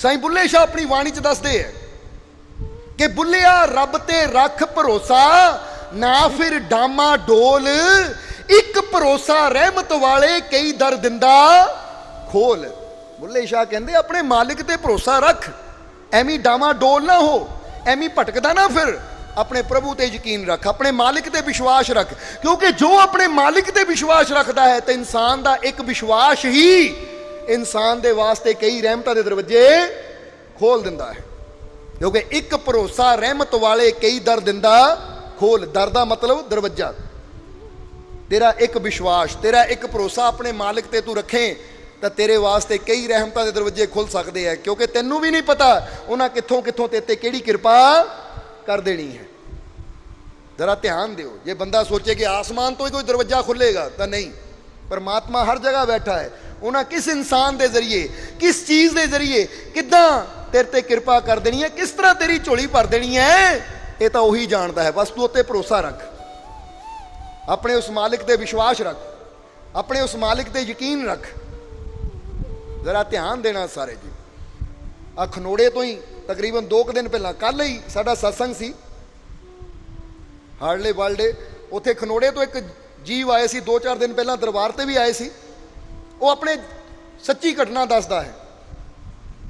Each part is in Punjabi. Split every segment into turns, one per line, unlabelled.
ਸਾਈਂ ਬੁੱਲੇ ਸ਼ਾਹ ਆਪਣੀ ਬਾਣੀ 'ਚ ਦੱਸਦੇ ਹੈ ਕਿ ਬੁੱਲਿਆ, ਰੱਬ ਤੇ ਰੱਖ ਭਰੋਸਾ, ਨਾ ਫਿਰ ਡਾਮਾ ਡੋਲ, ਇੱਕ ਭਰੋਸਾ ਰਹਿਮਤ ਵਾਲੇ ਕਈ ਦਰ ਦਿੰਦਾ ਖੋਲ। ਬੁੱਲੇ ਸ਼ਾਹ ਕਹਿੰਦੇ, ਆਪਣੇ ਮਾਲਿਕ ਤੇ ਭਰੋਸਾ ਰੱਖ, ਐਵੇਂ ਡਾਮਾ ਡੋਲ ਨਾ ਹੋ, ਐਵੇਂ ਭਟਕਦਾ ਨਾ ਫਿਰ। ਆਪਣੇ ਪ੍ਰਭੂ ਤੇ ਯਕੀਨ ਰੱਖ, ਆਪਣੇ ਮਾਲਿਕ ਤੇ ਵਿਸ਼ਵਾਸ ਰੱਖ, ਕਿਉਂਕਿ ਜੋ ਆਪਣੇ ਮਾਲਿਕ ਤੇ ਵਿਸ਼ਵਾਸ ਰੱਖਦਾ ਹੈ, ਤੇ ਇਨਸਾਨ ਦਾ ਇੱਕ ਵਿਸ਼ਵਾਸ ਹੀ ਇਨਸਾਨ ਦੇ ਵਾਸਤੇ ਕਈ ਰਹਿਮਤਾਂ ਦੇ ਦਰਵਾਜ਼ੇ ਖੋਲ ਦਿੰਦਾ ਹੈ। ਕਿਉਂਕਿ ਇੱਕ ਭਰੋਸਾ ਰਹਿਮਤ ਵਾਲੇ ਕਈ ਦਰ ਦਿੰਦਾ, ਖੋਲ, ਦਰ ਦਾ ਮਤਲਬ ਦਰਵਾਜ਼ਾ। ਤੇਰਾ ਇੱਕ ਵਿਸ਼ਵਾਸ, ਤੇਰਾ ਇੱਕ ਭਰੋਸਾ ਆਪਣੇ ਮਾਲਕ ਤੇ ਤੂੰ ਰੱਖੇ, ਤਾਂ ਤੇਰੇ ਵਾਸਤੇ ਕਈ ਰਹਿਮਤਾਂ ਦੇ ਦਰਵਾਜ਼ੇ ਖੁੱਲ ਸਕਦੇ ਆ। ਕਿਉਂਕਿ ਤੈਨੂੰ ਵੀ ਨਹੀਂ ਪਤਾ ਉਹਨਾਂ ਕਿੱਥੋਂ ਕਿੱਥੋਂ ਤੇ ਤੇ ਕਿਹੜੀ ਕਿਰਪਾ ਕਰ ਦੇਣੀ ਹੈ। ਜ਼ਰਾ ਧਿਆਨ ਦਿਓ। ਜੇ ਬੰਦਾ ਸੋਚੇ ਕਿ ਆਸਮਾਨ ਤੋਂ ਹੀ ਕੋਈ ਦਰਵਾਜ਼ਾ ਖੁੱਲੇਗਾ, ਤਾਂ ਨਹੀਂ। ਪਰਮਾਤਮਾ ਹਰ ਜਗ੍ਹਾ ਬੈਠਾ ਹੈ। ਉਹਨਾਂ ਕਿਸ ਇਨਸਾਨ ਦੇ ਜ਼ਰੀਏ, ਕਿਸ ਚੀਜ਼ ਦੇ ਜ਼ਰੀਏ, ਕਿੱਦਾਂ ਤੇਰੇ ਤੇ ਕਿਰਪਾ ਕਰ ਦੇਣੀ ਹੈ, ਕਿਸ ਤਰ੍ਹਾਂ ਤੇਰੀ ਝੋਲੀ ਭਰ ਦੇਣੀ ਹੈ, ਇਹ ਤਾਂ ਉਹੀ ਜਾਣਦਾ ਹੈ। ਬਸ ਤੂੰ ਉੱਤੇ ਭਰੋਸਾ ਰੱਖ। ਆਪਣੇ ਉਸ ਮਾਲਿਕ ਤੇ ਵਿਸ਼ਵਾਸ ਰੱਖ। ਆਪਣੇ ਉਸ ਮਾਲਿਕ ਤੇ ਯਕੀਨ ਰੱਖ। ਜ਼ਰਾ ਧਿਆਨ ਦੇਣਾ ਸਾਰੇ ਜੀ। ਆ ਖਨੋੜੇ ਤੋਂ ਹੀ ਤਕਰੀਬਨ 2 ਕੁ ਦਿਨ ਪਹਿਲਾਂ ਕੱਲ ਹੀ ਸਾਡਾ satsang ਸੀ। ਹਾਰਲੇ ਵਾਲਡੇ ਉੱਥੇ ਖਨੋੜੇ ਤੋਂ ਇੱਕ ਜੀਵ ਆਏ ਸੀ 2-4 ਦਿਨ ਪਹਿਲਾਂ ਦਰਬਾਰ ਤੇ ਵੀ ਆਏ ਸੀ। ਉਹ ਆਪਣੇ ਸੱਚੀ ਘਟਨਾ ਦੱਸਦਾ ਹੈ।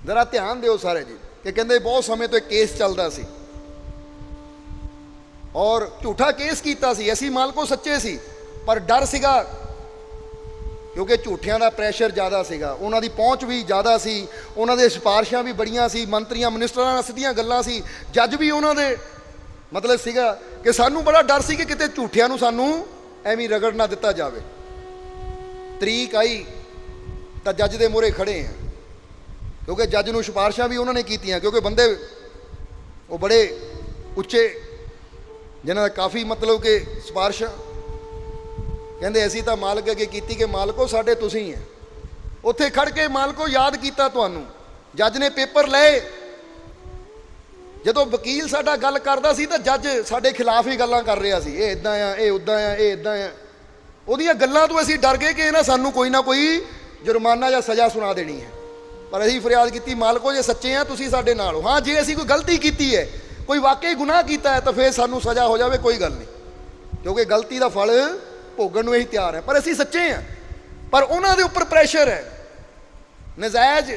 ਜ਼ਰਾ ਧਿਆਨ ਦਿਓ ਸਾਰੇ ਜੀ, ਕਿ ਕਹਿੰਦੇ ਬਹੁਤ ਸਮੇਂ ਤੋਂ ਕੇਸ ਚੱਲਦਾ ਸੀ। ਔਰ ਝੂਠਾ ਕੇਸ ਕੀਤਾ ਸੀ, ਅਸੀਂ ਮਾਲਕੋ ਸੱਚੇ ਸੀ, ਪਰ ਡਰ ਸੀਗਾ, ਕਿਉਂਕਿ ਝੂਠਿਆਂ ਦਾ ਪ੍ਰੈਸ਼ਰ ਜ਼ਿਆਦਾ ਸੀਗਾ। ਉਹਨਾਂ ਦੀ ਪਹੁੰਚ ਵੀ ਜ਼ਿਆਦਾ ਸੀ, ਉਹਨਾਂ ਦੇ ਸਿਫਾਰਸ਼ਾਂ ਵੀ ਬੜੀਆਂ ਸੀ, ਮੰਤਰੀਆਂ ਮਿਨਿਸਟਰਾਂ ਨਾਲ ਸਿੱਧੀਆਂ ਗੱਲਾਂ ਸੀ, ਜੱਜ ਵੀ ਉਹਨਾਂ ਦੇ ਮਤਲਬ ਸੀਗਾ ਕਿ ਸਾਨੂੰ ਬੜਾ ਡਰ ਸੀ ਕਿ ਕਿਤੇ ਝੂਠਿਆਂ ਨੂੰ ਸਾਨੂੰ ਐਵੇਂ ਰਗੜ ਨਾ ਦਿੱਤਾ ਜਾਵੇ। ਤਰੀਕ ਆਈ ਤਾਂ ਜੱਜ ਦੇ ਮੂਹਰੇ ਖੜੇ ਆ। ਕਿਉਂਕਿ ਜੱਜ ਨੂੰ ਸਿਫਾਰਸ਼ਾਂ ਵੀ ਉਹਨਾਂ ਨੇ ਕੀਤੀਆਂ, ਕਿਉਂਕਿ ਬੰਦੇ ਉਹ ਬੜੇ ਉੱਚੇ, ਜਿਨ੍ਹਾਂ ਦਾ ਕਾਫੀ ਮਤਲਬ ਕਿ ਸਿਫਾਰਸ਼ਾਂ ਕਹਿੰਦੇ ਅਸੀਂ ਤਾਂ ਮਾਲਕ ਅੱਗੇ ਕੀਤੀ ਕਿ ਮਾਲਕੋ ਸਾਡੇ ਤੁਸੀਂ ਹੈ ਉੱਥੇ ਖੜ ਕੇ ਮਾਲਕੋ ਯਾਦ ਕੀਤਾ ਤੁਹਾਨੂੰ। ਜੱਜ ਨੇ ਪੇਪਰ ਲਏ। ਜਦੋਂ ਵਕੀਲ ਸਾਡਾ ਗੱਲ ਕਰਦਾ ਸੀ ਤਾਂ ਜੱਜ ਸਾਡੇ ਖਿਲਾਫ ਹੀ ਗੱਲਾਂ ਕਰ ਰਿਹਾ ਸੀ। ਇਹ ਇਦਾਂ ਆ, ਇਹ ਉਦਾਂ ਆ, ਇਹ ਇਦਾਂ ਆ। ਉਹਦੀਆਂ ਗੱਲਾਂ ਤੋਂ ਅਸੀਂ ਡਰ ਗਏ ਕਿ ਇਹ ਨਾ ਸਾਨੂੰ ਕੋਈ ਨਾ ਕੋਈ ਜੁਰਮਾਨਾ ਜਾਂ ਸਜ਼ਾ ਸੁਣਾ ਦੇਣੀ ਹੈ। ਪਰ ਅਸੀਂ ਫਰਿਆਦ ਕੀਤੀ, ਮਾਲਕੋ ਜੇ ਸੱਚੇ ਆ, ਤੁਸੀਂ ਸਾਡੇ ਨਾਲ ਹੋ। ਹਾਂ, ਜੇ ਅਸੀਂ ਕੋਈ ਗਲਤੀ ਕੀਤੀ ਹੈ, ਕੋਈ ਵਾਕਈ ਗੁਨਾਹ ਕੀਤਾ ਹੈ, ਤਾਂ ਫਿਰ ਸਾਨੂੰ ਸਜ਼ਾ ਹੋ ਜਾਵੇ, ਕੋਈ ਗੱਲ ਨਹੀਂ। ਕਿਉਂਕਿ ਗਲਤੀ ਦਾ ਫਲ ਭੋਗਣ ਨੂੰ ਹੀ ਤਿਆਰ ਹੈ। ਪਰ ਅਸੀਂ ਸੱਚੇ ਹਾਂ ਪਰ ਉਹਨਾਂ ਦੇ ਉੱਪਰ ਪ੍ਰੈਸ਼ਰ ਹੈ। ਨਜਾਇਜ਼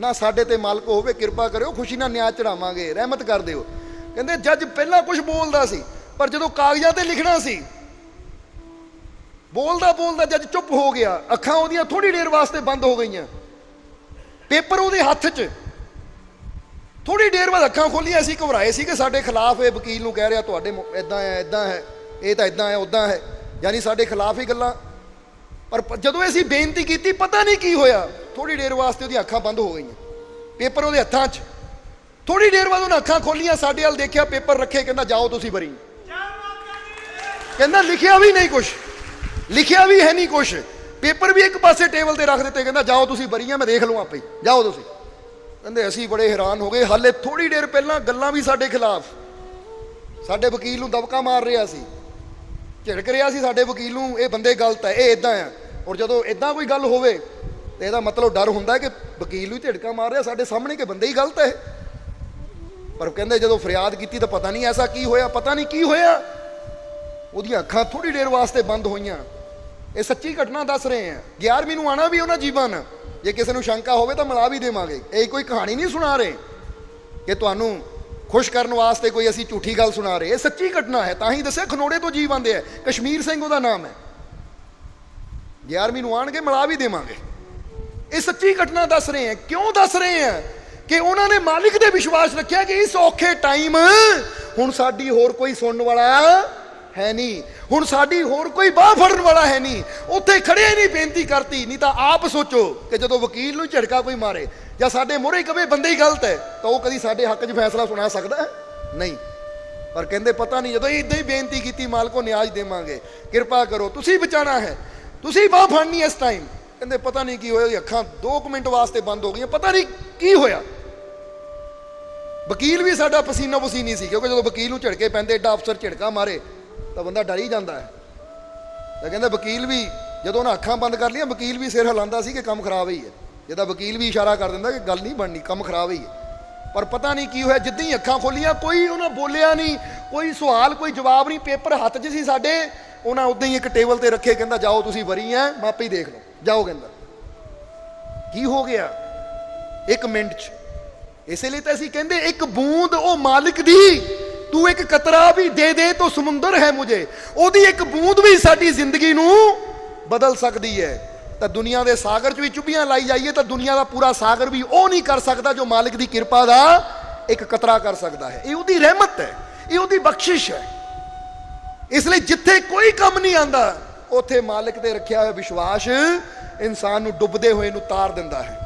ਨਾ ਸਾਡੇ ਤੇ ਮਾਲਕ ਹੋਵੇ, ਕਿਰਪਾ ਕਰਿਓ, ਖੁਸ਼ੀ ਨਾਲ ਨਿਆਂ ਚੜਾਵਾਂਗੇ, ਰਹਿਮਤ ਕਰ ਦਿਓ। ਕਹਿੰਦੇ, ਜੱਜ ਪਹਿਲਾਂ ਕੁਝ ਬੋਲਦਾ ਸੀ, ਪਰ ਜਦੋਂ ਕਾਗਜ਼ਾਂ ਤੇ ਲਿਖਣਾ ਸੀ ਬੋਲਦਾ ਬੋਲਦਾ ਜੱਜ ਚੁੱਪ ਹੋ ਗਿਆ ਅੱਖਾਂ ਉਹਦੀਆਂ ਥੋੜੀ ਦੇਰ ਵਾਸਤੇ ਬੰਦ ਹੋ ਗਈਆਂ। ਪੇਪਰ ਉਹਦੇ ਹੱਥ 'ਚ। ਥੋੜੀ ਦੇਰ ਬਾਅਦ ਅੱਖਾਂ ਖੋਲੀਆਂ ਅਸੀਂ ਘਬਰਾਏ ਸੀ ਕਿ ਸਾਡੇ ਖਿਲਾਫ ਇਹ ਵਕੀਲ ਨੂੰ ਕਹਿ ਰਿਹਾ ਤੁਹਾਡੇ ਇਦਾਂ ਹੈ ਇਦਾਂ ਹੈ ਇਹ ਤਾਂ ਇਦਾਂ ਹੈ ਉਦਾਂ ਹੈ। ਯਾਨੀ ਸਾਡੇ ਖਿਲਾਫ ਹੀ ਗੱਲਾਂ। ਪਰ ਜਦੋਂ ਅਸੀਂ ਬੇਨਤੀ ਕੀਤੀ ਪਤਾ ਨਹੀਂ ਕੀ ਹੋਇਆ। ਥੋੜੀ ਦੇਰ ਵਾਸਤੇ ਉਹਦੀਆਂ ਅੱਖਾਂ ਬੰਦ ਹੋ ਗਈਆਂ। ਪੇਪਰ ਉਹਦੇ ਹੱਥਾਂ 'ਚ। ਥੋੜੀ ਦੇਰ ਬਾਅਦ ਉਹਨਾਂ ਅੱਖਾਂ ਖੋਲੀਆਂ ਸਾਡੇ ਵੱਲ ਦੇਖਿਆ ਪੇਪਰ ਰੱਖੇ ਕਹਿੰਦਾ ਜਾਓ ਤੁਸੀਂ ਬਰੀ ਕਹਿੰਦਾ ਲਿਖਿਆ ਵੀ ਨਹੀਂ ਕੁਛ। ਲਿਖਿਆ ਵੀ ਹੈ ਨਹੀਂ ਕੁਛ। ਪੇਪਰ ਵੀ ਇੱਕ ਪਾਸੇ ਟੇਬਲ ਤੇ ਰੱਖ ਦਿੱਤੇ, ਕਹਿੰਦਾ, ਜਾਓ ਤੁਸੀਂ ਬਰੀਆਂ, ਮੈਂ ਦੇਖ ਲਵਾਂ ਆਪੇ ਜਾਓ ਤੁਸੀਂ। ਕਹਿੰਦੇ, ਅਸੀਂ ਬੜੇ ਹੈਰਾਨ ਹੋ ਗਏ। ਹਾਲੇ ਥੋੜੀ ਦੇਰ ਪਹਿਲਾਂ ਗੱਲਾਂ ਵੀ ਸਾਡੇ ਖਿਲਾਫ। ਸਾਡੇ ਵਕੀਲ ਨੂੰ ਦਬਕਾ ਮਾਰ ਰਿਹਾ ਸੀ। ਝਿੜਕ ਰਿਹਾ ਸੀ ਸਾਡੇ ਵਕੀਲ ਨੂੰ, ਇਹ ਬੰਦੇ ਗਲਤ ਹੈ, ਇਹ ਇਦਾਂ ਆ ਔਰ ਜਦੋਂ ਇਦਾਂ ਕੋਈ ਗੱਲ ਹੋਵੇ, ਤੇ ਇਹਦਾ ਮਤਲਬ ਡਰ ਹੁੰਦਾ ਕਿ ਵਕੀਲ ਨੂੰ ਝਿੜਕਾ ਮਾਰ ਰਿਹਾ ਸਾਡੇ ਸਾਹਮਣੇ ਕਿ ਬੰਦੇ ਹੀ ਗਲਤ ਹੈ। ਪਰ ਕਹਿੰਦੇ, ਜਦੋਂ ਫਰਿਆਦ ਕੀਤੀ ਤਾਂ ਪਤਾ ਨਹੀਂ ਐਸਾ ਕੀ ਹੋਇਆ, ਪਤਾ ਨਹੀਂ ਕੀ ਹੋਇਆ। ਉਹਦੀਆਂ ਅੱਖਾਂ ਥੋੜੀ ਦੇਰ ਵਾਸਤੇ ਬੰਦ ਹੋਈਆਂ। ਇਹ ਸੱਚੀ ਘਟਨਾ ਦੱਸ ਰਹੇ ਆ 11ਵੀਂ ਨੂੰ ਆਣਾ ਵੀ ਉਹਨਾਂ ਜੀਵਨ ਜੇ ਕਿਸੇ ਨੂੰ ਸ਼ੰਕਾ ਹੋਵੇ ਤਾਂ ਮਿਲਾ ਵੀ ਦੇਵਾਂਗੇ। ਇਹ ਕੋਈ ਕਹਾਣੀ ਨਹੀਂ ਸੁਣਾ ਰਹੇ। ਕਿ ਤੁਹਾਨੂੰ ਖੁਸ਼ ਕਰਨ ਵਾਸਤੇ ਕੋਈ ਅਸੀਂ ਝੂਠੀ ਗੱਲ ਸੁਣਾ ਰਹੇ। ਇਹ ਸੱਚੀ ਘਟਨਾ ਹੈ। ਤਾਂ ਹੀ ਦੱਸਿਆ, ਖਨੋੜੇ ਤੋਂ ਜੀਵ ਆਂਦੇ ਆ। ਕਸ਼ਮੀਰ ਸਿੰਘ ਉਹਦਾ ਨਾਮ ਹੈ। 11ਵੀਂ ਨੂੰ ਆਣਗੇ ਮਿਲਾ ਵੀ ਦੇਵਾਂਗੇ। ਇਹ ਸੱਚੀ ਘਟਨਾ ਦੱਸ ਰਹੇ ਆ ਕਿਉਂ ਦੱਸ ਰਹੇ ਆ ਕਿ ਉਹਨਾਂ ਨੇ ਮਾਲਿਕ ਤੇ ਵਿਸ਼ਵਾਸ ਰੱਖਿਆ ਕਿ ਇਸ ਔਖੇ ਟਾਈਮ ਹੁਣ ਸਾਡੀ ਹੋਰ ਕੋਈ ਸੁਣਨ ਵਾਲਾ ਹੈ ਨਹੀਂ। ਹੁਣ ਸਾਡੀ ਹੋਰ ਕੋਈ ਬਾਹ ਫੜਨ ਵਾਲਾ ਹੈ ਨਹੀਂ। ਉੱਥੇ ਖੜੇ ਨਹੀਂ, ਬੇਨਤੀ ਕਰਤੀ। ਨਹੀਂ ਤਾਂ ਆਪ ਸੋਚੋ ਕਿ ਜਦੋਂ ਵਕੀਲ ਨੂੰ ਝਟਕਾ ਕੋਈ ਮਾਰੇ ਜਾਂ ਸਾਡੇ ਮੋਹਰੇ ਕਵੇ ਬੰਦੇ ਹੀ ਗਲਤ ਹੈ, ਤਾਂ ਉਹ ਕਦੀ ਸਾਡੇ ਹੱਕ 'ਚ ਫੈਸਲਾ ਸੁਣਾ ਸਕਦਾ ਹੈ? ਨਹੀਂ। ਪਰ ਕਹਿੰਦੇ ਪਤਾ ਨਹੀਂ, ਜਦੋਂ ਇਦਾਂ ਹੀ ਬੇਨਤੀ ਕੀਤੀ, ਮਾਲਕੋ ਨਿਆਜ਼ ਦੇਵਾਂਗੇ। ਕਿਰਪਾ ਕਰੋ, ਤੁਸੀਂ ਬਚਾਣਾ ਹੈ। ਤੁਸੀਂ ਬਾਹ ਫੜਨੀ ਇਸ ਟਾਈਮ ਕਹਿੰਦੇ ਪਤਾ ਨਹੀਂ ਕੀ ਹੋਇਆ, ਉਹਦੀ ਅੱਖਾਂ 2 ਮਿੰਟ ਵਾਸਤੇ ਬੰਦ ਹੋ ਗਈਆਂ। ਪਤਾ ਨਹੀਂ ਕੀ ਹੋਇਆ। ਵਕੀਲ ਵੀ ਸਾਡਾ ਪਸੀਨਾ ਪਸੀਨੀ ਸੀ, ਕਿਉਂਕਿ ਜਦੋਂ ਵਕੀਲ ਨੂੰ ਝੜਕੇ ਪੈਂਦੇ, ਏਡਾ ਅਫਸਰ ਝੜਕਾ ਮਾਰੇ। ਤਾਂ ਬੰਦਾ ਡਰ ਹੀ ਜਾਂਦਾ ਹੈ। ਤਾਂ ਕਹਿੰਦਾ ਵਕੀਲ ਵੀ ਜਦੋਂ ਉਹਨਾਂ ਅੱਖਾਂ ਬੰਦ ਕਰ ਲਈਆਂ, ਵਕੀਲ ਵੀ ਸਿਰ ਹਿਲਾਉਂਦਾ ਸੀ ਕਿ ਕੰਮ ਖਰਾਬ ਹੀ ਹੈ। ਜਿਹਦਾ ਵਕੀਲ ਵੀ ਇਸ਼ਾਰਾ ਕਰ ਦਿੰਦਾ ਕਿ ਗੱਲ ਨਹੀਂ ਬਣਨੀ, ਕੰਮ ਖਰਾਬ ਹੀ ਹੈ। ਪਰ ਪਤਾ ਨਹੀਂ ਕੀ ਹੋਇਆ, ਜਿੱਦਾਂ ਹੀ ਅੱਖਾਂ ਖੋਲੀਆਂ, ਕੋਈ ਉਹਨਾਂ ਬੋਲਿਆ ਨਹੀਂ, ਕੋਈ ਸਵਾਲ, ਕੋਈ ਜਵਾਬ ਨਹੀਂ, ਪੇਪਰ ਹੱਥ 'ਚ ਸੀ ਸਾਡੇ। ਉਹਨਾਂ ਉਦਾਂ ਹੀ ਇੱਕ ਟੇਬਲ ਤੇ ਰੱਖੇ, ਕਹਿੰਦਾ, ਜਾਓ ਤੁਸੀਂ ਵਰੀ ਐ, ਮਾਪੇ ਹੀ ਦੇਖ ਲਓ। ਜਾਓ, ਕਹਿੰਦਾ। ਕੀ ਹੋ ਗਿਆ? ਇੱਕ ਮਿੰਟ 'ਚ। ਇਸੇ ਲਈ ਤਾਂ ਅਸੀਂ ਕਹਿੰਦੇ, ਇੱਕ ਬੂੰਦ ਉਹ ਮਾਲਿਕ ਦੀ ਤੂੰ ਇੱਕ ਕਤਰਾ ਵੀ ਦੇ ਦੇ ਤਾਂ ਸਮੁੰਦਰ ਹੈ ਮੁਝੇ। ਉਹਦੀ ਇੱਕ ਬੂੰਦ ਵੀ ਸਾਡੀ ਜ਼ਿੰਦਗੀ ਨੂੰ ਬਦਲ ਸਕਦੀ ਹੈ। ਤਾਂ ਦੁਨੀਆ ਦੇ ਸਾਗਰ 'ਚ ਵੀ ਚੁੱਭੀਆਂ ਲਾਈ ਜਾਈਏ ਤਾਂ ਦੁਨੀਆ ਦਾ ਪੂਰਾ ਸਾਗਰ ਵੀ ਉਹ ਨਹੀਂ ਕਰ ਸਕਦਾ ਜੋ ਮਾਲਿਕ ਦੀ ਕਿਰਪਾ ਦਾ ਇੱਕ ਕਤਰਾ ਕਰ ਸਕਦਾ ਹੈ। ਇਹ ਉਹਦੀ ਰਹਿਮਤ ਹੈ। ਇਹ ਉਹਦੀ ਬਖਸ਼ਿਸ਼ ਹੈ। ਇਸ ਲਈ ਜਿੱਥੇ ਕੋਈ ਕੰਮ ਨਹੀਂ ਆਂਦਾ, ਉੱਥੇ ਮਾਲਕ ਤੇ ਰੱਖਿਆ ਹੋਇਆ ਵਿਸ਼ਵਾਸ ਇਨਸਾਨ ਨੂੰ ਡੁੱਬਦੇ ਹੋਏ ਨੂੰ ਤਾਰ ਦਿੰਦਾ ਹੈ।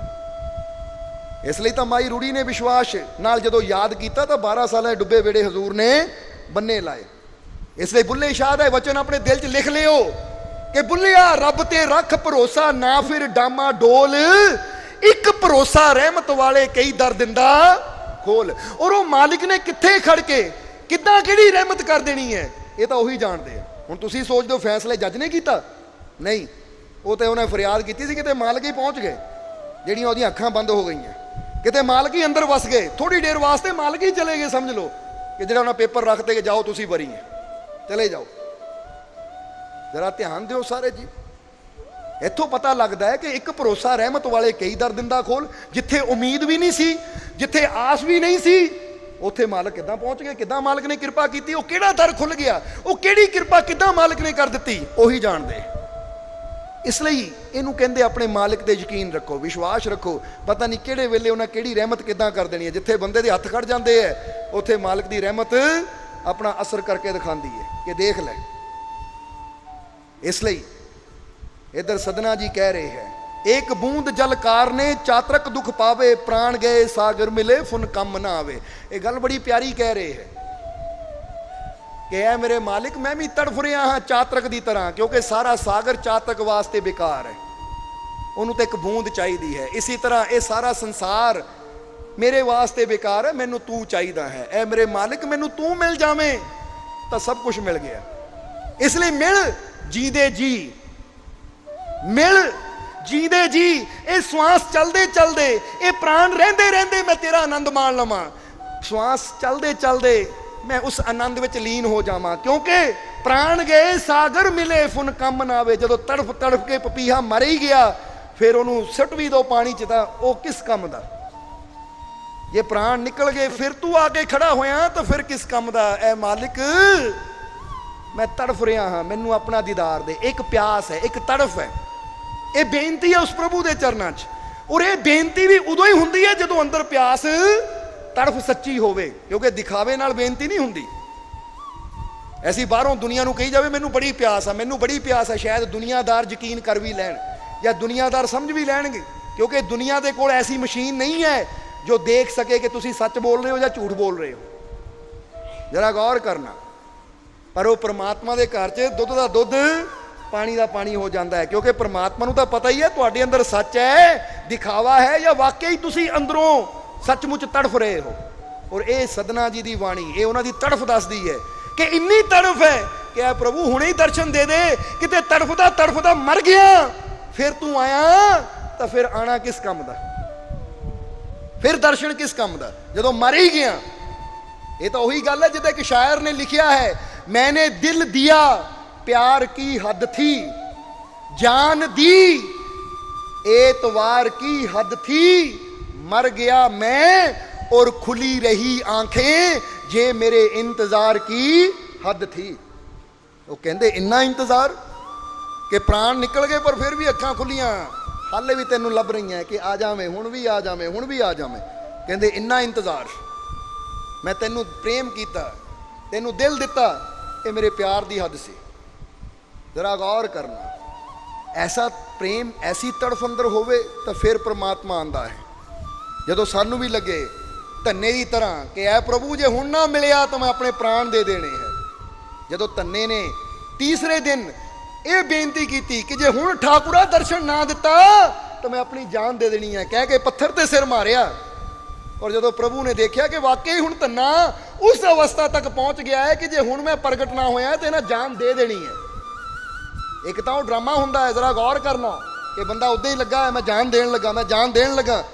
ਇਸ ਲਈ ਤਾਂ ਮਾਈ ਰੂੜੀ ਨੇ ਵਿਸ਼ਵਾਸ ਨਾਲ ਜਦੋਂ ਯਾਦ ਕੀਤਾ ਤਾਂ 12 ਸਾਲਾਂ ਦੇ ਡੁੱਬੇ ਵੇੜੇ ਹਜ਼ੂਰ ਨੇ ਬੰਨੇ ਲਾਏ। ਇਸ ਲਈ ਬੁੱਲੇ ਸ਼ਾਹ ਦਾ ਵਚਨ ਆਪਣੇ ਦਿਲ 'ਚ ਲਿਖ ਲਿਓ ਕਿ ਬੁੱਲਿਆ, ਰੱਬ ਤੇ ਰੱਖ ਭਰੋਸਾ ਨਾ ਫਿਰ ਡਾਮਾ ਡੋਲ, ਇੱਕ ਭਰੋਸਾ ਰਹਿਮਤ ਵਾਲੇ ਕਈ ਦਰ ਦਿੰਦਾ ਖੋਲ। ਔਰ ਉਹ ਮਾਲਿਕ ਨੇ ਕਿੱਥੇ ਖੜ ਕੇ ਕਿੱਦਾਂ ਕਿਹੜੀ ਰਹਿਮਤ ਕਰ ਦੇਣੀ ਹੈ, ਇਹ ਤਾਂ ਉਹੀ ਜਾਣਦੇ ਆ। ਹੁਣ ਤੁਸੀਂ ਸੋਚਦੇ ਹੋ ਫੈਸਲੇ ਜੱਜ ਨੇ ਕੀਤਾ? ਨਹੀਂ। ਉਹ ਤੇ ਉਹਨੇ ਫਰਿਆਦ ਕੀਤੀ ਸੀ ਕਿਤੇ ਮਾਲਕ ਹੀ ਪਹੁੰਚ ਗਏ, ਜਿਹੜੀਆਂ ਉਹਦੀਆਂ ਅੱਖਾਂ ਬੰਦ ਹੋ ਗਈਆਂ। ਕਿਤੇ ਮਾਲਕ ਹੀ ਅੰਦਰ ਵਸ ਗਏ ਥੋੜੀ ਦੇਰ ਵਾਸਤੇ ਮਾਲਕ ਹੀ ਚਲੇ ਗਏ, ਸਮਝ ਲਓ ਕਿ ਜਿਹੜਾ ਉਹਨਾਂ ਪੇਪਰ ਰੱਖਦੇ ਕਿ ਜਾਓ ਤੁਸੀਂ ਬਰੀ ਚਲੇ ਜਾਓ। ਜਰਾ ਧਿਆਨ ਦਿਓ ਸਾਰੇ ਜੀ। ਇੱਥੋਂ ਪਤਾ ਲੱਗਦਾ ਹੈ ਕਿ ਇੱਕ ਭਰੋਸਾ ਰਹਿਮਤ ਵਾਲੇ ਕਈ ਦਰ ਦਿੰਦਾ ਖੋਲ, ਜਿੱਥੇ ਉਮੀਦ ਵੀ ਨਹੀਂ ਸੀ, ਜਿੱਥੇ ਆਸ ਵੀ ਨਹੀਂ ਸੀ, ਉੱਥੇ ਮਾਲਕ ਕਿੱਦਾਂ ਪਹੁੰਚ ਗਏ, ਕਿੱਦਾਂ ਮਾਲਕ ਨੇ ਕਿਰਪਾ ਕੀਤੀ, ਉਹ ਕਿਹੜਾ ਦਰ ਖੁੱਲ ਗਿਆ, ਉਹ ਕਿਹੜੀ ਕਿਰਪਾ ਕਿੱਦਾਂ ਮਾਲਕ ਨੇ ਕਰ ਦਿੱਤੀ, ਉਹੀ ਜਾਣਦੇ। ਇਸ ਲਈ ਇਹਨੂੰ ਕਹਿੰਦੇ ਆਪਣੇ ਮਾਲਕ ਤੇ ਯਕੀਨ ਰੱਖੋ, ਵਿਸ਼ਵਾਸ ਰੱਖੋ। ਪਤਾ ਨਹੀਂ ਕਿਹੜੇ ਵੇਲੇ ਉਹਨਾਂ ਕਿਹੜੀ ਰਹਿਮਤ ਕਿੱਦਾਂ ਕਰ ਦੇਣੀ ਹੈ। ਜਿੱਥੇ ਬੰਦੇ ਦੇ ਹੱਥ ਖੜ ਜਾਂਦੇ ਐ, ਉੱਥੇ ਮਾਲਕ ਦੀ ਰਹਿਮਤ ਆਪਣਾ ਅਸਰ ਕਰਕੇ ਦਿਖਾਉਂਦੀ ਹੈ ਕਿ ਦੇਖ ਲੈ। ਇਸ ਲਈ ਇਧਰ ਸਦਨਾ ਜੀ ਕਹਿ ਰਹੇ ਹੈ, ਇੱਕ ਬੂੰਦ ਜਲ ਕਾਰਨੇ ਚਾਤਰਕ ਦੁਖ ਪਾਵੇ, ਪ੍ਰਾਣ ਗਏ ਸਾਗਰ ਮਿਲੇ, ਫੁਨ ਕੰਮ ਨਾ ਆਵੇ। ਇਹ ਗੱਲ ਬੜੀ ਪਿਆਰੀ ਕਹਿ ਰਹੇ ਹੈ। ਕਿ ਐ ਮੇਰੇ ਮਾਲਿਕ, ਮੈਂ ਵੀ ਤੜਫ ਰਿਹਾ ਹਾਂ ਚਾਤਰਕ ਦੀ ਤਰ੍ਹਾਂ, ਕਿਉਂਕਿ ਸਾਰਾ ਸਾਗਰ ਚਾਤਕ ਵਾਸਤੇ ਬੇਕਾਰ ਹੈ। ਉਹਨੂੰ ਤਾਂ ਇੱਕ ਬੂੰਦ ਚਾਹੀਦੀ ਹੈ। ਇਸੇ ਤਰ੍ਹਾਂ ਇਹ ਸਾਰਾ ਸੰਸਾਰ ਮੇਰੇ ਵਾਸਤੇ ਬੇਕਾਰ ਹੈ, ਮੈਨੂੰ ਤੂੰ ਚਾਹੀਦਾ ਹੈ। ਐ ਮੇਰੇ ਮਾਲਿਕ, ਮੈਨੂੰ ਤੂੰ ਮਿਲ ਜਾਵੇਂ, ਤਾਂ ਸਭ ਕੁਝ ਮਿਲ ਗਿਆ। ਇਸ ਲਈ ਮਿਲ, ਜੀਦੇ ਜੀ। ਮਿਲ, ਜੀਦੇ ਜੀ। ਇਹ ਸਵਾਸ ਚਲਦੇ ਚਲਦੇ, ਇਹ ਪ੍ਰਾਣ ਰਹਿੰਦੇ ਰਹਿੰਦੇ ਮੈਂ ਤੇਰਾ ਆਨੰਦ ਮਾਣ ਲਵਾਂ। ਸਵਾਸ ਚਲਦੇ ਚਲਦੇ ਮੈਂ ਉਸ ਆਨੰਦ ਵਿੱਚ ਲੀਨ ਹੋ ਜਾਵਾਂ, ਕਿਉਂਕਿ ਪ੍ਰਾਣ ਗਏ, ਸਾਗਰ ਮਿਲੇ ਫੁਨ ਕੰਮ ਨਾ ਆਵੇ। ਜਦੋਂ ਤੜਫ ਤੜਫ ਕੇ ਪਪੀਹਾ ਮਰ ਹੀ ਗਿਆ, ਫਿਰ ਉਹਨੂੰ ਸੁੱਟ ਵੀ ਦੋ ਪਾਣੀ ਚ ਤਾਂ ਉਹ ਕਿਸ ਕੰਮ ਦਾ? ਜੇ ਪ੍ਰਾਣ ਨਿਕਲ ਗਏ, ਫਿਰ ਤੂੰ ਆ ਕੇ ਖੜਾ ਹੋਇਆ ਤਾਂ ਫਿਰ ਕਿਸ ਕੰਮ ਦਾ? ਐ ਮਾਲਿਕ, ਮੈਂ ਤੜਫ ਰਿਹਾ ਹਾਂ, ਮੈਨੂੰ ਆਪਣਾ ਦੀਦਾਰ ਦੇ। ਇੱਕ ਪਿਆਸ ਹੈ, ਇੱਕ ਤੜਫ ਹੈ। ਇਹ ਬੇਨਤੀ ਹੈ ਉਸ ਪ੍ਰਭੂ ਦੇ ਚਰਨਾਂ 'ਚ। ਔਰ ਇਹ ਬੇਨਤੀ ਵੀ ਉਦੋਂ ਹੀ ਹੁੰਦੀ ਹੈ ਜਦੋਂ ਅੰਦਰ ਪਿਆਸ ਤੜਫ ਸੱਚੀ ਹੋਵੇ, ਕਿਉਂਕਿ ਦਿਖਾਵੇ ਨਾਲ ਬੇਨਤੀ ਨਹੀਂ ਹੁੰਦੀ। ਐਸੀ ਬਾਹਰੋਂ ਦੁਨੀਆ ਨੂੰ ਕਹੀ ਜਾਵੇ, ਮੈਨੂੰ ਬੜੀ ਪਿਆਸ ਆ, ਮੈਨੂੰ ਬੜੀ ਪਿਆਸ ਆ, ਸ਼ਾਇਦ ਦੁਨੀਆਦਾਰ ਯਕੀਨ ਕਰ ਵੀ ਲੈਣ ਜਾਂ ਦੁਨੀਆਦਾਰ ਸਮਝ ਵੀ ਲੈਣਗੇ। ਕਿਉਂਕਿ ਦੁਨੀਆ ਦੇ ਕੋਲ ਐਸੀ ਮਸ਼ੀਨ ਨਹੀਂ ਹੈ ਜੋ ਦੇਖ ਸਕੇ ਕਿ ਤੁਸੀਂ ਸੱਚ ਬੋਲ ਰਹੇ ਹੋ ਜਾਂ ਝੂਠ ਬੋਲ ਰਹੇ ਹੋ। ਜਰਾ ਗੌਰ ਕਰਨਾ, ਪਰ ਉਹ ਪ੍ਰਮਾਤਮਾ ਦੇ ਘਰ 'ਚ ਦੁੱਧ ਦਾ ਦੁੱਧ ਪਾਣੀ ਦਾ ਪਾਣੀ ਹੋ ਜਾਂਦਾ ਹੈ, ਕਿਉਂਕਿ ਪ੍ਰਮਾਤਮਾ ਨੂੰ ਤਾਂ ਪਤਾ ਹੀ ਹੈ, ਤੁਹਾਡੇ ਅੰਦਰ ਸੱਚ ਹੈ, ਦਿਖਾਵਾ ਹੈ ਜਾਂ ਵਾਕਈ ਤੁਸੀਂ ਅੰਦਰੋਂ ਸੱਚਮੁੱਚ ਤੜਫ ਰਹੇ ਹੋ। ਔਰ ਇਹ ਸਦਨਾ ਜੀ ਦੀ ਬਾਣੀ, ਇਹ ਉਹਨਾਂ ਦੀ ਤੜਫ ਦੱਸਦੀ ਹੈ ਕਿ ਇੰਨੀ ਤੜਫ ਹੈ ਕਿ ਆ ਪ੍ਰਭੂ ਹੁਣੇ ਹੀ ਦਰਸ਼ਨ ਦੇ ਦੇ, ਕਿਤੇ ਤੜਫਦਾ ਤੜਫਦਾ ਮਰ ਗਿਆ। ਫਿਰ ਤੂੰ ਆਇਆ ਤਾਂ ਫਿਰ ਆਣਾ ਕਿਸ ਕੰਮ ਦਾ? ਫਿਰ ਦਰਸ਼ਨ ਕਿਸ ਕੰਮ ਦਾ? ਜਦੋਂ ਮਰ ਹੀ ਗਿਆ। ਇਹ ਤਾਂ ਉਹੀ ਗੱਲ ਹੈ ਜਿੱਦਾਂ ਇੱਕ ਸ਼ਾਇਰ ਨੇ ਲਿਖਿਆ ਹੈ, ਮੈਨੇ ਦਿਲ ਦਿਆ, ਪਿਆਰ ਕੀ ਹੱਦ ਥੀ? ਜਾਨ ਦੀ ਇਤਵਾਰ ਕੀ ਹੱਦ ਥੀ? मर गया मैं और खुली रही आंखें जे मेरे इंतजार की हद थी ਉਹ ਕਹਿੰਦੇ ਇੰਨਾ ਇੰਤਜ਼ਾਰ ਕਿ ਪ੍ਰਾਣ ਨਿਕਲ ਗਏ ਪਰ ਫਿਰ ਵੀ ਅੱਖਾਂ ਖੁੱਲੀਆਂ ਹਾਲੇ ਵੀ ਤੈਨੂੰ ਲੱਭ ਰਹੀਆਂ ਕਿ ਆ ਜਾਵੇਂ ਹੁਣ ਵੀ ਆ ਜਾਵੇਂ ਹੁਣ ਵੀ ਆ ਜਾਵੇਂ ਕਹਿੰਦੇ ਇੰਨਾ ਇੰਤਜ਼ਾਰ ਮੈਂ ਤੈਨੂੰ ਪ੍ਰੇਮ ਕੀਤਾ ਤੈਨੂੰ ਦਿਲ ਦਿੱਤਾ ਇਹ ਮੇਰੇ ਪਿਆਰ ਦੀ ਹੱਦ ਸੀ ਜ਼ਰਾ ਗੌਰ ਕਰਨਾ ਐਸਾ ਪ੍ਰੇਮ ਐਸੀ ਤੜਫ ਅੰਦਰ ਹੋਵੇ ਤਾਂ ਫਿਰ ਪ੍ਰਮਾਤਮਾ ਆਂਦਾ ਹੈ ਜਦੋਂ ਸਾਨੂੰ ਵੀ ਲੱਗੇ ਧੰਨੇ ਦੀ ਤਰ੍ਹਾਂ ਕਿ ਐ ਪ੍ਰਭੂ ਜੇ ਹੁਣ ਨਾ ਮਿਲਿਆ ਤਾਂ ਮੈਂ ਆਪਣੇ ਪ੍ਰਾਣ ਦੇ ਦੇਣੇ ਹੈ। ਜਦੋਂ ਧੰਨੇ ਨੇ ਤੀਸਰੇ ਦਿਨ ਇਹ ਬੇਨਤੀ ਕੀਤੀ ਕਿ ਜੇ ਹੁਣ ਠਾਕੁਰਾ ਦਰਸ਼ਨ ਨਾ ਦਿੱਤਾ, ਤਾਂ ਮੈਂ ਆਪਣੀ ਜਾਨ ਦੇ ਦੇਣੀ ਹੈ। ਕਹਿ ਕੇ ਪੱਥਰ ਤੇ ਸਿਰ ਮਾਰਿਆ। ਔਰ ਜਦੋਂ ਪ੍ਰਭੂ ਨੇ ਦੇਖਿਆ ਕਿ ਵਾਕਈ ਹੁਣ ਧੰਨਾ ਉਸ ਅਵਸਥਾ ਤੱਕ ਪਹੁੰਚ ਗਿਆ ਹੈ ਕਿ ਜੇ ਹੁਣ ਮੈਂ ਪ੍ਰਗਟ ਨਾ ਹੋਇਆ ਤੇ ਇਹਨਾਂ ਜਾਨ ਦੇ ਦੇਣੀ ਹੈ। ਇੱਕ ਤਾਂ ਉਹ ਡਰਾਮਾ ਹੁੰਦਾ ਹੈ, ਜ਼ਰਾ ਗੌਰ ਕਰਨਾ। ਕਿ ਬੰਦਾ ਉਦਾਂ ਹੀ ਲੱਗਾ ਹੈ, ਮੈਂ ਜਾਨ ਦੇਣ ਲੱਗਾ, ਮੈਂ ਜਾਨ ਦੇਣ ਲੱਗਾ।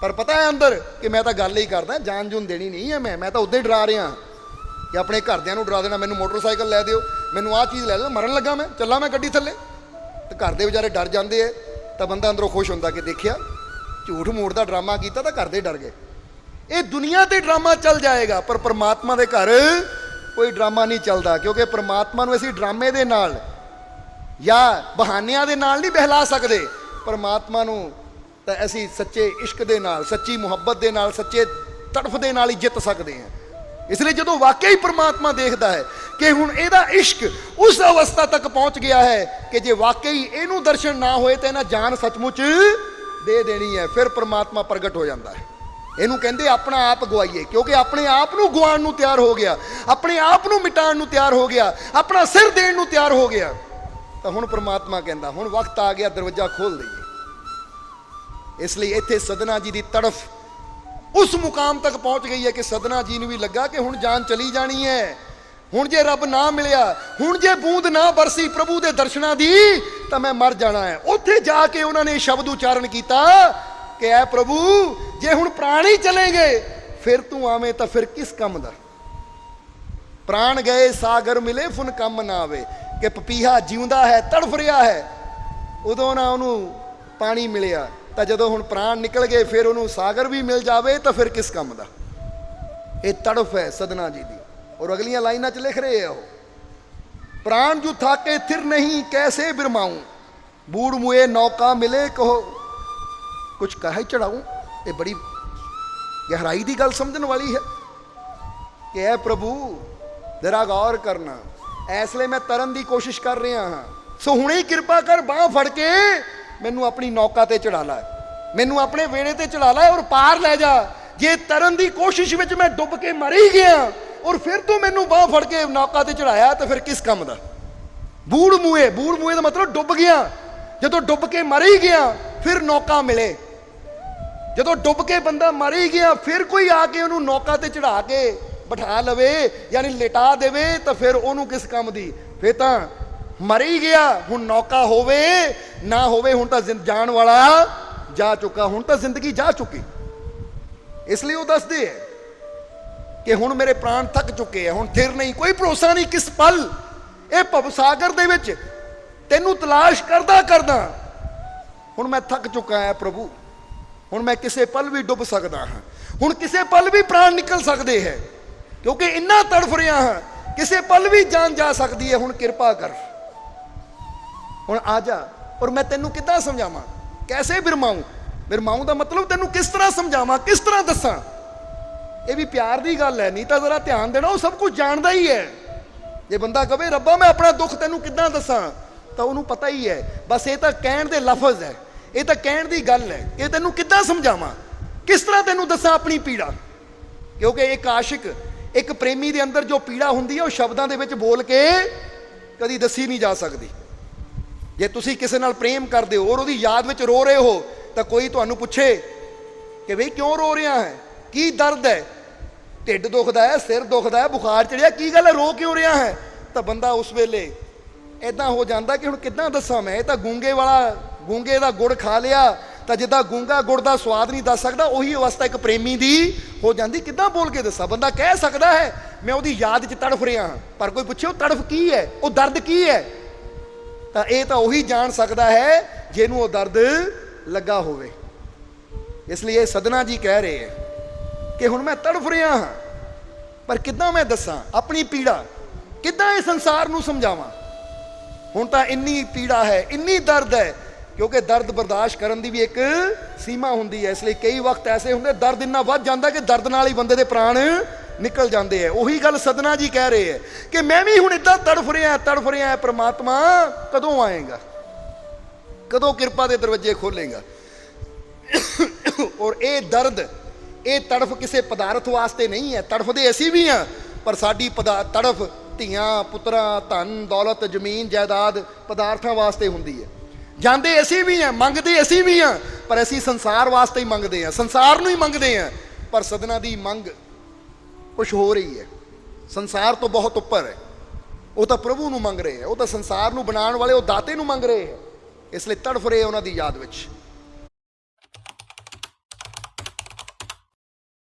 ਪਰ ਪਤਾ ਹੈ ਅੰਦਰ ਕਿ ਮੈਂ ਤਾਂ ਗੱਲ ਹੀ ਕਰਦਾ ਜਾਨ ਜੂਨ ਦੇਣੀ ਨਹੀਂ ਹੈ ਮੈਂ ਮੈਂ ਤਾਂ ਉਦਾਂ ਹੀ ਡਰਾ ਰਿਹਾ ਕਿ ਆਪਣੇ ਘਰਦਿਆਂ ਨੂੰ ਡਰਾ ਦੇਣਾ, ਮੈਨੂੰ ਮੋਟਰਸਾਈਕਲ ਲੈ ਦਿਓ, ਮੈਨੂੰ ਆਹ ਚੀਜ਼ ਲੈ ਦਿਓ, ਮਰਨ ਲੱਗਾ ਮੈਂ, ਚੱਲਾਂ ਮੈਂ ਗੱਡੀ ਥੱਲੇ। ਤੇ ਘਰ ਦੇ ਵਿਚਾਰੇ ਡਰ ਜਾਂਦੇ ਐ, ਤਾਂ ਬੰਦਾ ਅੰਦਰੋਂ ਖੁਸ਼ ਹੁੰਦਾ ਕਿ ਦੇਖਿਆ, ਝੂਠ ਮੂਠ ਦਾ ਡਰਾਮਾ ਕੀਤਾ ਤਾਂ ਘਰ ਦੇ ਡਰ ਗਏ। ਇਹ ਦੁਨੀਆ ਤੇ ਡਰਾਮਾ ਚੱਲ ਜਾਏਗਾ, ਪਰ ਪ੍ਰਮਾਤਮਾ ਦੇ ਘਰ ਕੋਈ ਡਰਾਮਾ ਨਹੀਂ ਚੱਲਦਾ, ਕਿਉਂਕਿ ਪਰਮਾਤਮਾ ਨੂੰ ਅਸੀਂ ਡਰਾਮੇ ਦੇ ਨਾਲ ਜਾਂ ਬਹਾਨਿਆਂ ਦੇ ਨਾਲ ਨਹੀਂ ਬਹਿਲਾ ਸਕਦੇ। ਪਰਮਾਤਮਾ ਨੂੰ ਤਾਂ ਅਸੀਂ ਸੱਚੇ ਇਸ਼ਕ ਦੇ ਨਾਲ, ਸੱਚੀ ਮੁਹੱਬਤ ਦੇ ਨਾਲ, ਸੱਚੇ ਤੜਫ ਦੇ ਨਾਲ ਹੀ ਜਿੱਤ ਸਕਦੇ ਹਾਂ। ਇਸ ਲਈ ਜਦੋਂ ਵਾਕਈ ਪਰਮਾਤਮਾ ਦੇਖਦਾ ਹੈ ਕਿ ਹੁਣ ਇਹਦਾ ਇਸ਼ਕ ਉਸ ਅਵਸਥਾ ਤੱਕ ਪਹੁੰਚ ਗਿਆ ਹੈ ਕਿ ਜੇ ਵਾਕਈ ਇਹਨੂੰ ਦਰਸ਼ਨ ਨਾ ਹੋਏ ਤਾਂ ਇਹਨਾਂ ਜਾਨ ਸੱਚਮੁੱਚ ਦੇ ਦੇਣੀ ਹੈ, ਫਿਰ ਪਰਮਾਤਮਾ ਪ੍ਰਗਟ ਹੋ ਜਾਂਦਾ ਹੈ। ਇਹਨੂੰ ਕਹਿੰਦੇ ਆਪਣਾ ਆਪ ਗਵਾਈਏ, ਕਿਉਂਕਿ ਆਪਣੇ ਆਪ ਨੂੰ ਗਵਾਉਣ ਨੂੰ ਤਿਆਰ ਹੋ ਗਿਆ, ਆਪਣੇ ਆਪ ਨੂੰ ਮਿਟਾਉਣ ਨੂੰ ਤਿਆਰ ਹੋ ਗਿਆ, ਆਪਣਾ ਸਿਰ ਦੇਣ ਨੂੰ ਤਿਆਰ ਹੋ ਗਿਆ। ਤਾਂ ਹੁਣ ਪ੍ਰਮਾਤਮਾ ਕਹਿੰਦਾ, ਹੁਣ ਵਕਤ ਆ ਗਿਆ, ਦਰਵਾਜ਼ਾ ਖੋਲ ਦਈਏ ਇਸ ਲਈ ਇੱਥੇ ਸਦਨਾ ਜੀ ਦੀ ਤੜਫ ਉਸ ਮੁਕਾਮ ਤੱਕ ਪਹੁੰਚ ਗਈ ਹੈ ਕਿ ਸਦਨਾ ਜੀ ਨੂੰ ਵੀ ਲੱਗਾ ਕਿ ਹੁਣ ਜਾਨ ਚਲੀ ਜਾਣੀ ਹੈ। ਹੁਣ ਜੇ ਰੱਬ ਨਾ ਮਿਲਿਆ, ਹੁਣ ਜੇ ਬੂੰਦ ਨਾ ਬਰਸੀ ਪ੍ਰਭੂ ਦੇ ਦਰਸ਼ਨਾਂ ਦੀ, ਤਾਂ ਮੈਂ ਮਰ ਜਾਣਾ ਹੈ। ਉੱਥੇ ਜਾ ਕੇ ਉਹਨਾਂ ਨੇ ਸ਼ਬਦ ਉਚਾਰਨ ਕੀਤਾ ਕਿ ਐ ਪ੍ਰਭੂ, ਜੇ ਹੁਣ ਪ੍ਰਾਣ ਹੀ ਚਲੇਗੇ ਫਿਰ ਤੂੰ ਆਵੇਂ ਤਾਂ ਫਿਰ ਕਿਸ ਕੰਮ ਦਾ? ਪ੍ਰਾਣ ਗਏ, ਸਾਗਰ ਮਿਲੇ ਫੁਨ ਕੰਮ ਨਾ ਆਵੇ। ਕਿ ਪਪੀਹਾ ਜਿਉਂਦਾ ਹੈ, ਤੜਫ ਰਿਹਾ ਹੈ। ਉਦੋਂ ਨਾ ਉਹਨੂੰ ਪਾਣੀ ਮਿਲਿਆ। ਤਾਂ ਜਦੋਂ ਹੁਣ ਪ੍ਰਾਣ ਨਿਕਲ ਗਏ, ਫਿਰ ਉਹਨੂੰ ਸਾਗਰ ਵੀ ਮਿਲ ਜਾਵੇ ਤਾਂ ਫਿਰ ਕਿਸ ਕੰਮ ਦਾ? ਇਹ ਤੜਫ ਹੈ ਸਦਨਾ ਜੀ ਦੀ। ਔਰ ਅਗਲੀਆਂ ਲਾਈਨਾਂ 'ਚ ਲਿਖ ਰਹੇ ਆ ਉਹ। ਪ੍ਰਾਣ ਜੂ ਥਾਕੇ ਥਿਰ ਨਹੀਂ, ਕੈਸੇ ਬਿਰਮਾਉਂ? ਬੂੜ ਮੁਏ ਨੌਕਾ ਮਿਲੇ ਕਹੋ। ਕੁਛ ਕਹੇ ਚੜਾਉਂ? ਇਹ ਬੜੀ ਗਹਿਰਾਈ ਦੀ ਗੱਲ ਸਮਝਣ ਵਾਲੀ ਹੈ। ਕਿ ਐ ਪ੍ਰਭੂ, ਜ਼ਰਾ ਗੌਰ ਕਰਨਾ। ਇਸ ਲਈ ਮੈਂ ਤਰਨ ਦੀ ਕੋਸ਼ਿਸ਼ ਕਰ ਰਿਹਾ ਹਾਂ। ਸੋ ਹੁਣੇ ਕਿਰਪਾ ਕਰ ਬਾਹ ਫੜ ਕੇ ਮੈਨੂੰ ਆਪਣੀ ਨੌਕਾ ਤੇ ਚੜਾ ਲੈ। ਮੈਨੂੰ ਆਪਣੇ ਵੇੜੇ ਤੇ ਚੜਾ ਲੈ ਔਰ ਪਾਰ ਲੈ ਜਾ। ਜੇ ਤਰਨ ਦੀ ਕੋਸ਼ਿਸ਼ ਵਿੱਚ ਮੈਂ ਡੁੱਬ ਕੇ ਮਰ ਹੀ ਗਿਆ ਔਰ ਫਿਰ ਤੂੰ ਮੈਨੂੰ ਬਾਹ ਫੜ ਕੇ ਨੌਕਾ ਤੇ ਚੜਾਇਆ, ਤਾਂ ਫਿਰ ਕਿਸ ਕੰਮ ਦਾ? ਬੂੜ ਮੂਏ ਬੂੜ ਮੂਏ ਦਾ ਮਤਲਬ ਡੁੱਬ ਗਿਆ। ਜਦੋਂ ਡੁੱਬ ਕੇ ਮਰ ਹੀ ਗਿਆ, ਫਿਰ ਨੌਕਾ ਮਿਲੇ। ਜਦੋਂ ਡੁੱਬ ਕੇ ਬੰਦਾ ਮਰ ਹੀ ਗਿਆ, ਫਿਰ ਕੋਈ ਆ ਕੇ ਉਹਨੂੰ ਨੌਕਾ ਤੇ ਚੜਾ ਕੇ ਬਿਠਾ ਲਵੇ, ਯਾਨੀ ਲਿਟਾ ਦੇਵੇ, ਤਾਂ ਫਿਰ ਉਹਨੂੰ ਕਿਸ ਕੰਮ ਦੀ? ਫਿਰ ਤਾਂ ਮਰ ਹੀ ਗਿਆ, ਹੁਣ ਨੌਕਾ ਹੋਵੇ, ਨਾ ਹੋਵੇ, ਹੁਣ ਤਾਂ ਜ਼ਿੰਦ- ਜਾਣ ਵਾਲਾ ਜਾ ਚੁੱਕਾ, ਹੁਣ ਤਾਂ ਜ਼ਿੰਦਗੀ ਜਾ ਚੁੱਕੀ। ਇਸ ਲਈ ਉਹ ਦੱਸਦੇ ਹੈ ਕਿ ਹੁਣ ਮੇਰੇ ਪ੍ਰਾਣ ਥੱਕ ਚੁੱਕੇ ਆ ਹੁਣ ਥਿਰ ਨਹੀਂ, ਕੋਈ ਭਰੋਸਾ ਨਹੀਂ ਕਿਸ ਪਲ। ਇਹ ਭਵ ਸਾਗਰ ਦੇ ਵਿੱਚ ਤੈਨੂੰ ਤਲਾਸ਼ ਕਰਦਾ ਕਰਦਾ। ਹੁਣ ਮੈਂ ਥੱਕ ਚੁੱਕਾ ਹਾਂ ਪ੍ਰਭੂ, ਹੁਣ ਮੈਂ ਕਿਸੇ ਪਲ ਵੀ ਡੁੱਬ ਸਕਦਾ ਹਾਂ। ਹੁਣ ਕਿਸੇ ਪਲ ਵੀ ਪ੍ਰਾਣ ਨਿਕਲ ਸਕਦੇ ਹੈ, ਕਿਉਂਕਿ ਇੰਨਾ ਤੜਫ ਰਿਹਾ ਹਾਂ, ਕਿਸੇ ਪਲ ਵੀ ਜਾਨ ਜਾ ਸਕਦੀ ਹੈ, ਹੁਣ ਕਿਰਪਾ ਕਰ। ਹੁਣ ਆ ਜਾ। ਔਰ ਮੈਂ ਤੈਨੂੰ ਕਿੱਦਾਂ ਸਮਝਾਵਾਂ? ਕੈਸੇ ਬਿਰਮਾਉਂ ਬਿਰਮਾਉਂ ਦਾ ਮਤਲਬ ਤੈਨੂੰ ਕਿਸ ਤਰ੍ਹਾਂ ਸਮਝਾਵਾਂ? ਕਿਸ ਤਰ੍ਹਾਂ ਦੱਸਾਂ? ਇਹ ਵੀ ਪਿਆਰ ਦੀ ਗੱਲ ਹੈ, ਨਹੀਂ ਤਾਂ ਜ਼ਰਾ ਧਿਆਨ ਦੇਣਾ, ਉਹ ਸਭ ਕੁਝ ਜਾਣਦਾ ਹੀ ਹੈ। ਜੇ ਬੰਦਾ ਕਵੇ, ਰੱਬਾ, ਮੈਂ ਆਪਣਾ ਦੁੱਖ ਤੈਨੂੰ ਕਿੱਦਾਂ ਦੱਸਾਂ? ਤਾਂ ਉਹਨੂੰ ਪਤਾ ਹੀ ਹੈ। ਬਸ ਇਹ ਤਾਂ ਕਹਿਣ ਦੇ ਲਫ਼ਜ਼ ਹੈ। ਇਹ ਤਾਂ ਕਹਿਣ ਦੀ ਗੱਲ ਹੈ ਇਹ ਤੈਨੂੰ ਕਿੱਦਾਂ ਸਮਝਾਵਾਂ? ਕਿਸ ਤਰ੍ਹਾਂ ਤੈਨੂੰ ਦੱਸਾਂ ਆਪਣੀ ਪੀੜਾ? ਕਿਉਂਕਿ ਇੱਕ ਆਸ਼ਿਕ, ਇੱਕ ਪ੍ਰੇਮੀ ਦੇ ਅੰਦਰ ਜੋ ਪੀੜਾ ਹੁੰਦੀ ਹੈ, ਉਹ ਸ਼ਬਦਾਂ ਦੇ ਵਿੱਚ ਬੋਲ ਕੇ ਕਦੀ ਦੱਸੀ ਨਹੀਂ ਜਾ ਸਕਦੀ। ਜੇ ਤੁਸੀਂ ਕਿਸੇ ਨਾਲ ਪ੍ਰੇਮ ਕਰਦੇ ਹੋ ਔਰ ਉਹਦੀ ਯਾਦ ਵਿੱਚ ਰੋ ਰਹੇ ਹੋ, ਤਾਂ ਕੋਈ ਤੁਹਾਨੂੰ ਪੁੱਛੇ ਕਿ ਬਈ ਕਿਉਂ ਰੋ ਰਿਹਾ ਹੈ? ਕੀ ਦਰਦ ਹੈ? ਢਿੱਡ ਦੁਖਦਾ ਹੈ, ਸਿਰ ਦੁਖਦਾ ਹੈ, ਬੁਖਾਰ ਚੜਿਆ, ਕੀ ਗੱਲ ਹੈ? ਰੋ ਕਿਉਂ ਰਿਹਾ ਹੈ? ਤਾਂ ਬੰਦਾ ਉਸ ਵੇਲੇ ਐਦਾਂ ਹੋ ਜਾਂਦਾ ਕਿ ਹੁਣ ਕਿੱਦਾਂ ਦੱਸਾਂ ਮੈਂ? ਇਹ ਤਾਂ ਗੂੰਗੇ ਵਾਲਾ, ਗੂੰਗੇ ਦਾ ਗੁੜ ਖਾ ਲਿਆ, ਤਾਂ ਜਿੱਦਾਂ ਗੂੰਗਾ ਗੁੜ ਦਾ ਸਵਾਦ ਨਹੀਂ ਦੱਸ ਸਕਦਾ, ਉਹੀ ਅਵਸਥਾ ਇੱਕ ਪ੍ਰੇਮੀ ਦੀ ਹੋ ਜਾਂਦੀ। ਕਿੱਦਾਂ ਬੋਲ ਕੇ ਦੱਸਾਂ? ਬੰਦਾ ਕਹਿ ਸਕਦਾ ਹੈ, ਮੈਂ ਉਹਦੀ ਯਾਦ 'ਚ ਤੜਫ ਰਿਹਾ ਹਾਂ। ਪਰ ਕੋਈ ਪੁੱਛੇ, ਉਹ ਤੜਫ ਕੀ ਹੈ? ਉਹ ਦਰਦ ਕੀ ਹੈ? ਤਾਂ ਇਹ ਤਾਂ ਉਹੀ ਜਾਣ ਸਕਦਾ ਹੈ ਜਿਹਨੂੰ ਉਹ ਦਰਦ ਲੱਗਾ ਹੋਵੇ। ਇਸ ਲਈ ਇਹ ਸਦਨਾ ਜੀ ਕਹਿ ਰਹੇ ਹੈ ਕਿ ਹੁਣ ਮੈਂ ਤੜਫ ਰਿਹਾ ਹਾਂ, ਪਰ ਕਿੱਦਾਂ ਮੈਂ ਦੱਸਾਂ? ਆਪਣੀ ਪੀੜਾ ਕਿੱਦਾਂ ਇਹ ਸੰਸਾਰ ਨੂੰ ਸਮਝਾਵਾਂ? ਹੁਣ ਤਾਂ ਇੰਨੀ ਪੀੜਾ ਹੈ, ਇੰਨੀ ਦਰਦ ਹੈ, ਕਿਉਂਕਿ ਦਰਦ ਬਰਦਾਸ਼ਤ ਕਰਨ ਦੀ ਵੀ ਇੱਕ ਸੀਮਾ ਹੁੰਦੀ ਹੈ। ਇਸ ਲਈ ਕਈ ਵਕਤ ਐਸੇ ਹੁੰਦੇ, ਦਰਦ ਇੰਨਾ ਵੱਧ ਜਾਂਦਾ ਕਿ ਦਰਦ ਨਾਲ ਹੀ ਬੰਦੇ ਦੇ ਪ੍ਰਾਣ ਨਿਕਲ ਜਾਂਦੇ ਹੈ ਉਹੀ ਗੱਲ ਸਦਨਾ ਜੀ ਕਹਿ ਰਹੇ ਹੈ ਕਿ ਮੈਂ ਵੀ ਹੁਣ ਇਦਾਂ ਤੜਫ ਰਿਹਾ ਤੜਫ ਰਿਹਾ ਪ੍ਰਮਾਤਮਾ, ਕਦੋਂ ਆਏਗਾ? ਕਦੋਂ ਕਿਰਪਾ ਦੇ ਦਰਵਾਜ਼ੇ ਖੋਲੇਗਾ? ਔਰ ਇਹ ਦਰਦ, ਇਹ ਤੜਫ ਕਿਸੇ ਪਦਾਰਥ ਵਾਸਤੇ ਨਹੀਂ ਹੈ ਤੜਫਦੇ ਅਸੀਂ ਵੀ ਹਾਂ ਪਰ ਸਾਡੀ ਪਦਾ, ਤੜਫ ਧੀਆਂ, ਪੁੱਤਰਾਂ, ਧਨ, ਦੌਲਤ, ਜ਼ਮੀਨ, ਜਾਇਦਾਦ ਪਦਾਰਥਾਂ ਵਾਸਤੇ ਹੁੰਦੀ ਹੈ ਜਾਂਦੇ ਅਸੀਂ ਵੀ ਹਾਂ ਮੰਗਦੇ ਅਸੀਂ ਵੀ ਹਾਂ ਪਰ ਅਸੀਂ ਸੰਸਾਰ ਵਾਸਤੇ ਹੀ ਮੰਗਦੇ ਹਾਂ ਸੰਸਾਰ ਨੂੰ ਹੀ ਮੰਗਦੇ ਹਾਂ ਪਰ ਸਦਨਾ ਦੀ ਮੰਗ ਕੁਝ ਹੋ ਰਹੀ ਹੈ। ਸੰਸਾਰ ਤੋਂ ਬਹੁਤ ਉੱਪਰ ਹੈ। ਉਹ ਤਾਂ ਪ੍ਰਭੂ ਨੂੰ ਮੰਗ ਰਹੇ ਹੈ। ਉਹ ਤਾਂ ਸੰਸਾਰ ਨੂੰ ਬਣਾਉਣ ਵਾਲੇ, ਉਹ ਦਾਤੇ ਨੂੰ ਮੰਗ ਰਹੇ ਹੈ। ਇਸ ਲਈ ਤੜਫ ਰਹੇ ਉਹਨਾਂ ਦੀ ਯਾਦ ਵਿੱਚ।